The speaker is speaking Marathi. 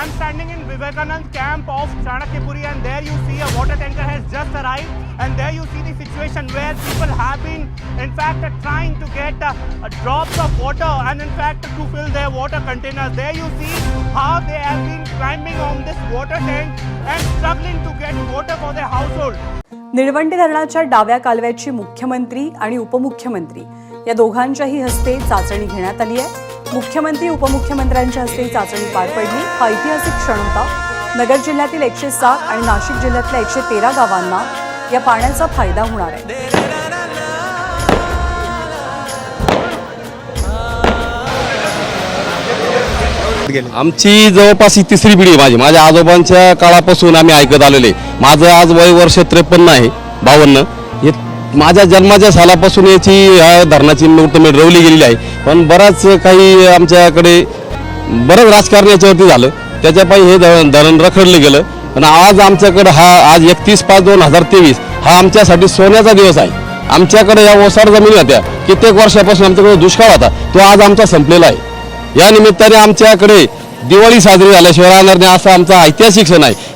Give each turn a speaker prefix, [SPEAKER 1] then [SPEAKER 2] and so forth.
[SPEAKER 1] I'm standing in Vivekanand camp of Chanakapuri and there you see a water tanker has just arrived and there you see the situation where people have been in fact trying to get uh, uh, drops of water and in fact to fill their water containers. There you see how they have been climbing on this water tank and struggling to get water for their household.
[SPEAKER 2] Nilwande धरणाच्या डाव्या कालव्याची मुख्यमंत्री आणि उपमुख्यमंत्री या दोघांच्याही हस्ते चाचणी घेण्यात आली आहे मुख्यमंत्री उपमुख्यमंत्र्यांच्या हस्ते चाचणी पार पडली. हा ऐतिहासिक क्षण होता. नगर जिल्ह्यातील एकशे सात आणि नाशिक जिल्ह्यातल्या एकशे तेरा गावांना या पाण्याचा फायदा होणार आहे.
[SPEAKER 3] आमची जवळपास ही तिसरी पिढी माझी. माझ्या आजोबांच्या काळापासून आम्ही ऐकत आलेले माझं आज वय वर्ष त्रेपन्न आहे बावन्न. माझ्या जन्माच्या सालापासून याची या धरणाची मुहूर्तमेढ रवली गेलेली आहे. पण बराच काही आमच्याकडे बरंच राजकारण याच्यावरती झालं. त्याच्यापायी हे धरण धरण रखडलं गेलं. पण आज आमच्याकडं हा आज एकतीस पाच दोन हजार तेवीस हा आमच्यासाठी सोन्याचा दिवस आहे. आमच्याकडे या ओसाड जमिनी होत्या. कित्येक वर्षापासून आमच्याकडे दुष्काळ होता. तो आज आमचा संपलेला आहे. या निमित्ताने आमच्याकडे दिवाळी साजरी झाल्याशिवाय राहणार नाही असा आमचा ऐतिहासिक सण आहे.